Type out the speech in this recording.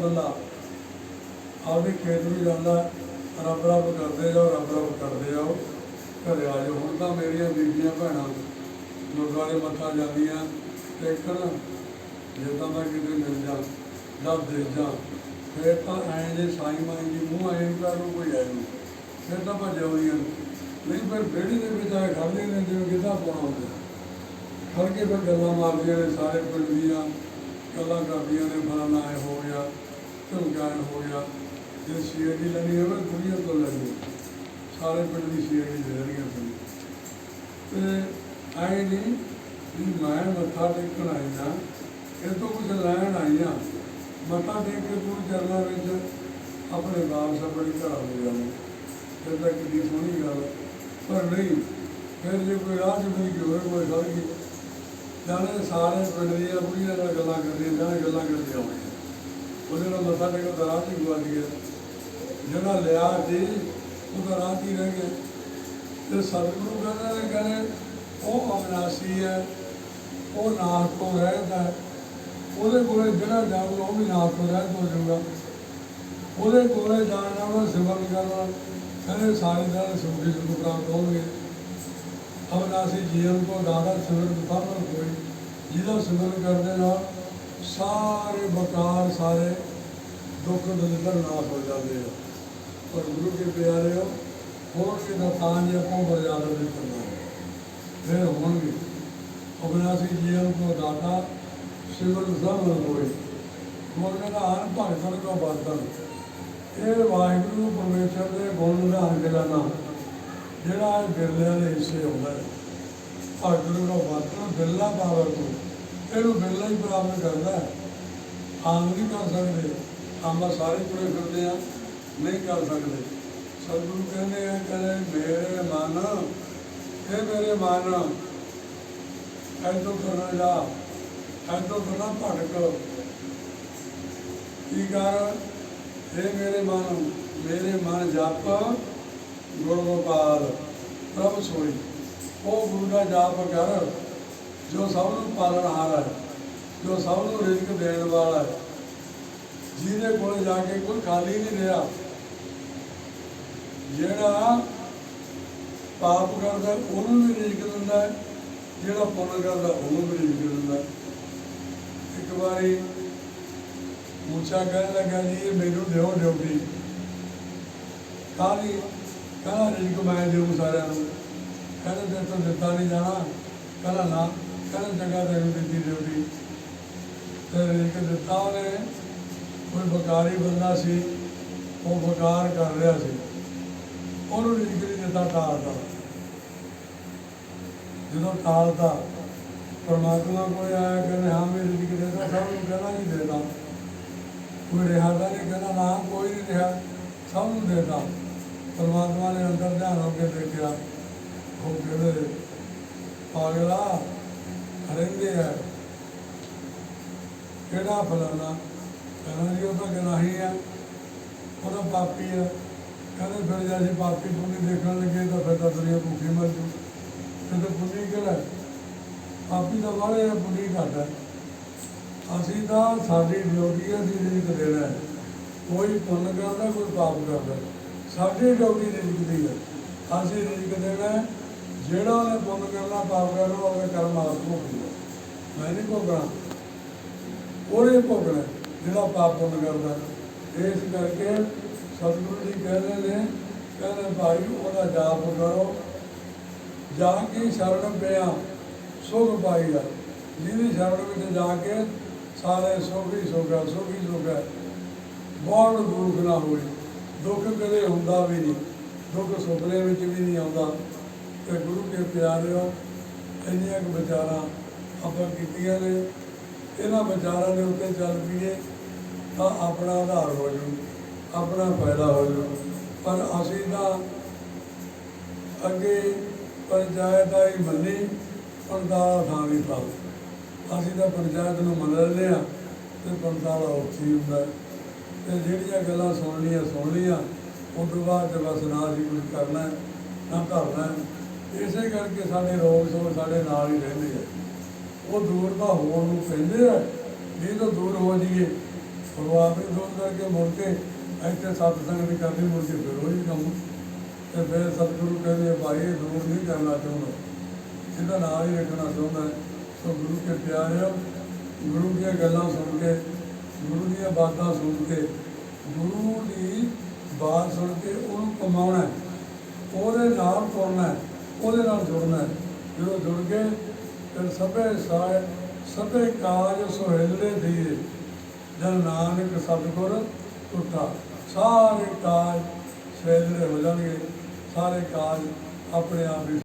ਬੰਦਾ ਆਪਦੇ ਖੇਤ ਨੂੰ ਜਾਂਦਾ, ਰੱਬ ਰੱਬ ਕਰਦੇ ਜਾਓ ਰੱਬ ਰੱਬ ਕਰਦੇ ਜਾਓ ਘਰੇ ਆ ਜਾਓ। ਹੁਣ ਤਾਂ ਮੇਰੀਆਂ ਬੀਬੀਆਂ ਭੈਣਾਂ ਗੁਰਦੁਆਰੇ ਮੱਥਾ ਜਾਂਦੀਆਂ। ਟੇਕਣ ਜਿੱਦਾਂ ਦਾ ਕਿਤੇ ਮਿਲ ਜਾ ਜਦ ਦੇ ਜਾ, ਫਿਰ ਤਾਂ ਐਂ ਜੇ ਸਾਈ ਮਾਈ ਜੀ ਮੂੰਹ ਆਏ ਕਰ ਨੂੰ ਕੋਈ ਆਏ ਨਹੀਂ। ਫਿਰ ਤਾਂ ਭੱਜ ਆਉਂਦੀਆਂ ਨੇ। ਨਹੀਂ, ਫਿਰ ਬੇੜੀ ਦੇ ਵਿੱਚ ਆ ਖੜਦੇ ਨੇ, ਜਿਵੇਂ ਕਿਤਾ ਪਾਉਣਾ ਹੁੰਦਾ। ਖੜ ਕੇ ਫਿਰ ਗੱਲਾਂ ਮਾਰਦੀਆਂ ਨੇ ਸਾਰੇ ਪਿੰਡ ਦੀਆਂ, ਗੱਲਾਂ ਕਰਦੀਆਂ ਨੇ ਫਲਾਣਾ ਐ ਹੋ ਗਿਆ। ਝੁਮਕਾਣ ਹੋ ਗਿਆ। ਜੇ ਸ਼ੇਰ ਲੈਣੀ ਹੋਵੇ, ਦੁਨੀਆ ਤੋਂ ਲੈਣੀ ਸਾਰੇ ਪਿੰਡ ਦੀ ਸ਼ੇਰ ਦੇ ਰਹੀਆਂ ਸੀ ਤੇ ਆਏ ਨਹੀਂ ਵੀ ਮੈਂ ਮੱਥਾ ਟੇਕਣ ਆਈ ਹਾਂ। ਇਹ ਤੋਂ ਕੁਝ ਲੈਣ ਆਈ ਹਾਂ। ਮੱਥਾ ਟੇਕ ਕੇ ਤੂੰ ਚਰਨਾਂ ਵਿੱਚ ਆਪਣੇ ਵਾਪਸ ਆਪਣੀ ਘਰ ਆ ਜਾਣਾ ਫਿਰ ਤਾਂ ਕਿੰਨੀ ਸੋਹਣੀ ਗੱਲ। ਪਰ ਨਹੀਂ, ਫਿਰ ਜੇ ਕੋਈ ਰਾਹ ਚ ਮਿਲ ਗਈ ਹੋਵੇ, ਕੋਈ ਸੜ ਗਈ ਜਾਣੇ ਸਾਰੇ ਪਿੰਡ ਦੀਆਂ ਬੁੜੀਆਂ ਨਾਲ ਗੱਲਾਂ ਕਰਦੀਆਂ ਜਾਣੇ ਗੱਲਾਂ ਕਰਦੀਆਂ ਆਉਂਦੀਆਂ ਉਹਦੇ ਨਾਲ ਮੱਥਾ ਟੇਕਣ ਦਾ ਰਾਹ ਹੀ ਗੁਆਚ ਗਿਆ। ਜਿਹੜਾ ਲਿਆ ਸੀ ਉਹਦਾ ਰਾਹ ਹੀ ਰਹਿ ਗਿਆ। ਤੇ ਸਤਿਗੁਰੂ ਕਹਿੰਦੇ ਨੇ ਕਹਿੰਦੇ, ਉਹ ਅਵਨਾਸੀ ਹੈ, ਉਹ ਨਾਸ ਤੋਂ ਰਹਿਤ ਹੈ। ਉਹਦੇ ਕੋਲੇ ਜਿਹੜਾ ਜਾਊਗਾ ਉਹ ਵੀ ਨਾਸ ਤੋਂ ਰਹਿਤ ਹੋ ਜਾਊਗਾ। ਉਹਦੇ ਕੋਲੇ ਜਾਣ ਨਾਲ ਉਹਦਾ ਸਿਮਰਨ ਕਰਨਾ ਕਹਿੰਦੇ, ਸਾਰੇ ਦਾ ਸੁਖੀ ਸੁਖ ਪ੍ਰਾਪਤ ਹੋਣਗੇ। ਅਵਨਾਸੀ ਜੀਵਨ ਕੋ ਦਾਦਾ ਸਿਮਰਨ ਫਲ ਹੋਈ ਜਿਹਦਾ ਸਿਮਰਨ ਕਰਦੇ ਨਾਲ ਸਾਰੇ ਬਕਾਰ ਸਾਰੇ ਦੁੱਖ ਦਲਿਦਰ ਨਾ ਹੋ ਜਾਂਦੇ ਆ। ਪਰ ਗੁਰੂ ਕੇ ਪਿਆਰੇ ਹੋ, ਹੋਰ ਕੇ ਦਾ ਤਾਂ ਜੇ ਆਪਾਂ ਬਰਜਾਦਾ ਦੇ ਕਰਨਾ ਫਿਰ ਹੋਣਗੇ। ਅਵਨਾਸੀ ਜੀਵਨ ਕੋ ਦਾਤਾ ਸਿਮਰਨ ਸਭਨ ਹੋਈ ਹੋਰ ਕਹਿੰਦਾ, ਹਰ ਭਗਤਨ ਕੋ ਬਰਤਨ ਇਹ ਵਾਹਿਗੁਰੂ ਪਰਮੇਸ਼ਰ ਦੇ ਗੁਣ ਦਾ ਕਰਾਨਾ ਜਿਹੜਾ ਇਹ ਬਿਰਲਿਆਂ ਦੇ ਹਿੱਸੇ ਹੁੰਦਾ ਹੈ। ਭਾਗੁਰੂ ਦਾ ਵਰਤਨ ਬਿਰਲਾ ਪਾਵਰ ਤੋਂ। ਇਹਨੂੰ ਬਿਰਲਾ ਹੀ ਪ੍ਰਾਪਤ ਕਰਦਾ ਹੈ। ਆਮ ਨਹੀਂ ਕਰ ਸਕਦੇ ਕੰਮ ਸਾਰੇ ਤੁਰੇ ਫਿਰਦੇ ਆ ਨਹੀਂ ਕਰ ਸਕਦੇ। ਸਤਿਗੁਰੂ ਕਹਿੰਦੇ ਆ ਕਹਿੰਦੇ ਮੇਰੇ ਮਨ ਇਹ ਮੇਰੇ ਮਨ ਐਦੋਂ ਕਰਨਾ ਜਾ ਐਦੋਂ ਕਰਨਾ ਭਟਕ। ਕੀ ਕਰ? ਇਹ ਮੇਰੇ ਮਨ ਮੇਰੇ ਮਨ ਜਪ ਗੁਰੂ ਗੋਪਾਲ। ਪ੍ਰਭ ਸੋਈ, ਉਹ ਗੁਰੂ ਦਾ ਜਾਪ ਕਰ, ਜੋ ਸਭ ਨੂੰ ਪਾਲਣਹਾਰ ਹੈ, ਜੋ ਸਭ ਨੂੰ ਰਿਜ਼ਕ ਦੇਣ ਵਾਲਾ ਹੈ। ਜਿਹਦੇ ਕੋਲ ਜਾ ਕੇ ਕੋਈ ਖਾਲੀ ਨਹੀਂ ਰਿਹਾ, ਜਿਹੜਾ ਪਾਪ ਕਰਦਾ ਉਹਨੂੰ ਵੀ ਰਿਜ਼ਕ ਦਿੰਦਾ ਜਿਹੜਾ ਪੁੰਨ ਕਰਦਾ ਉਹਨੂੰ ਵੀ ਰਿਜ਼ਕ ਦਿੰਦਾ ਇੱਕ ਵਾਰੀ ਮੁੱਛਾ ਕਹਿਣ ਲੱਗਾ, ਜੀ, ਇਹ ਮੈਨੂੰ ਦਿਓ ਡਿਊਟੀ। ਕਾਹਦੀ ਕਹਿੰਦਾ ਰਿਜ਼ਕ ਮੈਂ ਦੇਉ ਸਾਰਿਆਂ ਨੂੰ। ਕਹਿੰਦੇ ਤੇ ਤੋਂ ਦਿੱਤਾ ਨਹੀਂ ਜਾਣਾ। ਕਹਿੰਦਾ ਨਾ, ਕਹਿੰਦਾ ਜਗ੍ਹਾ ਤੈਨੂੰ ਦਿੱਤੀ ਡਿਊਟੀ। ਤੇ ਰਿਜ਼ਕ ਦਿੱਤਾ ਉਹਨੇ। ਕੋਈ ਵਕਾਰੀ ਬੰਦਾ ਸੀ, ਉਹ ਵਕਾਰ ਕਰ ਰਿਹਾ ਸੀ। ਉਹਨੂੰ ਰਿਜ਼ਕ ਨਹੀਂ ਦਿੱਤਾ ਟਾਲਦਾ। ਜਦੋਂ ਟਾਲਦਾ, ਪਰਮਾਤਮਾ ਕੋਲ ਆਇਆ, ਕਹਿੰਦੇ, ਹਾਂ, ਮੈਂ ਰਿਜ਼ਕ ਦੇਦਾ ਸਭ ਨੂੰ ਕਹਿੰਦਾ ਨਹੀਂ ਦੇਦਾ ਕੋਈ ਰਿਹਾ ਤਾਂ ਨਹੀਂ ਕਹਿੰਦਾ, ਨਾ, ਕੋਈ ਨਹੀਂ ਰਿਹਾ, ਸਭ ਨੂੰ ਦੇਦਾ ਪਰਮਾਤਮਾ ਨੇ ਅੰਦਰ ਧਿਆਨ ਹੋ ਕੇ ਦੇਖਿਆ, ਉਹ ਕਹਿੰਦੇ, ਪਾਗਲਾ, ਰਹਿੰਦੇ ਆ। ਕਿਹੜਾ ਫਲਾਣਾ ਕਹਿੰਦਾ ਜੀ ਉਹ ਤਾਂ ਗਨਾਹੀ ਆ, ਉਹ ਤਾਂ ਪਾਪੀ ਆ। ਕਹਿੰਦੇ ਫਿਰ ਜੇ ਅਸੀਂ ਪਾਪੀ ਪੁੰਨੀ ਦੇਖਣ ਲੱਗੇ ਤਾਂ ਫਿਰ ਤਾਂ ਦੁਨੀਆ ਭੁੱਖੀ ਮਰ ਜੂ। ਤੇ ਤਾਂ ਪੁੰਨੀ ਕਿਹੜਾ ਪਾਪੀ ਦਾ ਵਾਲੇ ਆ, ਪੁੰਨੀ ਘੱਟ ਹੈ ਅਸੀਂ ਤਾਂ ਸਾਡੀ ਡਿਊਟੀ ਹੈ ਅਸੀਂ ਰਿਜ਼ਕ ਦੇਣਾ ਹੈ। ਕੋਈ ਪੁੰਨ ਕਰਦਾ, ਕੋਈ ਪਾਪ ਕਰਦਾ। ਸਾਡੀ ਡਿਊਟੀ ਰਿਜ਼ਕ ਦੀ ਹੈ ਅਸੀਂ ਰਿਜ਼ਕ ਦੇਣਾ ਜਿਹੜਾ ਉਹਨੇ ਪੁੰਨ ਕਰਨਾ, ਪਾਪ ਕਰਨਾ ਉਹਦੇ ਕਰਮ ਆਪ ਭੋਗੂਗਾ ਮੈਂ ਨਹੀਂ ਭੋਗਣਾ। ਉਹਨੇ ਭੋਗਣਾ। ਜਿਹੜਾ ਪਾਪ ਪੁੰਨ ਕਰਦਾ। ਇਸ ਕਰਕੇ ਸਤਿਗੁਰੂ ਜੀ ਕਹਿੰਦੇ ਨੇ, ਕਹਿੰਦੇ ਭਾਈ, ਉਹਦਾ ਜਾਪ ਕਰੋ। ਜਾ ਕੇ ਸ਼ਰਨ ਪਿਆ, ਸੁਖ ਪਾਈਦਾ ਜਿਹਦੀ ਸ਼ਰਨ ਵਿੱਚ ਜਾ ਕੇ ਸਾਰੇ ਸੁਖ ਹੀ ਸੁਖ ਹੈ, ਸੁਖ ਹੀ ਸੁਖ ਹੈ। ਬਹੁਤ ਦੁੱਖ ਨਾ ਹੋਵੇ ਦੁੱਖ ਕਦੇ ਹੁੰਦਾ ਵੀ ਨਹੀਂ। ਦੁੱਖ ਸੁਪਨੇ ਵਿੱਚ ਵੀ ਨਹੀਂ ਆਉਂਦਾ। ਤੇ ਗੁਰੂ ਕੇ ਪਿਆਰਿਓ, ਇੰਨੀਆਂ ਕੁ ਵਿਚਾਰਾਂ ਆਪਾਂ ਕੀਤੀਆਂ ਨੇ। ਇਹਨਾਂ ਵਿਚਾਰਾਂ ਦੇ ਉੱਤੇ ਚੱਲ ਪਈਏ ਤਾਂ ਆਪਣਾ ਆਧਾਰ ਹੋ ਜੂ ਆਪਣਾ ਫਾਇਦਾ ਹੋ ਜੂ ਪਰ ਅਸੀਂ ਤਾਂ ਅੱਗੇ ਪੰਚਾਇਤ ਆਈ ਮੰਨੀ ਪੰਡਾਲਾ ਥਾਂ ਵੀ ਪਾਓ। ਅਸੀਂ ਤਾਂ ਪੰਚਾਇਤ ਨੂੰ ਮੰਨ ਲੈਂਦੇ ਹਾਂ ਤੇ ਪੰਡਾਲਾ ਉੱਥੇ ਹੁੰਦਾ ਹੈ। ਤੇ ਜਿਹੜੀਆਂ ਗੱਲਾਂ ਸੁਣਨੀਆਂ ਸੁਣ ਲੀਆਂ ਉਸ ਤੋਂ ਬਾਅਦ ਤੇ ਬਸ ਨਾ ਅਸੀਂ ਕੁਝ ਕਰਨਾ ਨਾ ਕਰਨਾ ਇਸੇ ਕਰਕੇ ਸਾਡੇ ਰੋਗ ਸੋ ਸਾਡੇ ਨਾਲ ਹੀ ਰਹਿੰਦੇ ਆ। ਉਹ ਦੂਰ ਤਾਂ ਹੋਣ ਨੂੰ ਪੈਂਦੇ ਆ। ਇਹ ਤਾਂ ਦੂਰ ਹੋ ਜਾਈਏ। ਉਹ ਆਪੇ ਦੋਨ ਕਰਕੇ ਮੁੜ ਕੇ ਇੱਥੇ ਸਤਸੰਗ ਨਹੀਂ ਕਰਦੇ ਮੁੜ ਕੇ ਫਿਰ ਉਹੀ ਕੰਮ। ਤੇ ਫਿਰ ਸਤਿਗੁਰੂ ਕਹਿੰਦੇ ਭਾਈ, ਇਹ ਦੂਰ ਨਹੀਂ ਕਰਨਾ ਚਾਹੁੰਦਾ। ਇਹਦਾ ਨਾਲ ਹੀ ਰੱਖਣਾ ਚਾਹੁੰਦਾ ਹੈ। ਸੋ ਗੁਰੂ ਕੇ ਪਿਆਰਿਓ ਗੁਰੂ ਦੀਆਂ ਗੱਲਾਂ ਸੁਣ ਕੇ, ਗੁਰੂ ਦੀਆਂ ਬਾਤਾਂ ਸੁਣ ਕੇ, ਗੁਰੂ ਦੀ ਬਾਤ ਸੁਣ ਕੇ ਉਹਨੂੰ ਕਮਾਉਣਾ ਉਹਦੇ ਨਾਲ ਤੁਰਨਾ ਉਹਦੇ ਨਾਲ ਜੁੜਨਾ ਜਦੋਂ ਜੁੜ ਕੇ ਫਿਰ ਸਭੇ ਸਾਇ, ਸਭੇ ਕਾਜ ਸੁਹੇਲੇ ਦੀਏ ਜਨ ਨਾਨਕ ਸਤਿਗੁਰ ਟੁੱਟਾ। ਸਾਰੇ ਕਾਜ ਸੁਹੇਲੇ ਹੋ ਜਾਣਗੇ। ਸਾਰੇ ਕਾਜ ਆਪਣੇ ਆਪ ਹੀ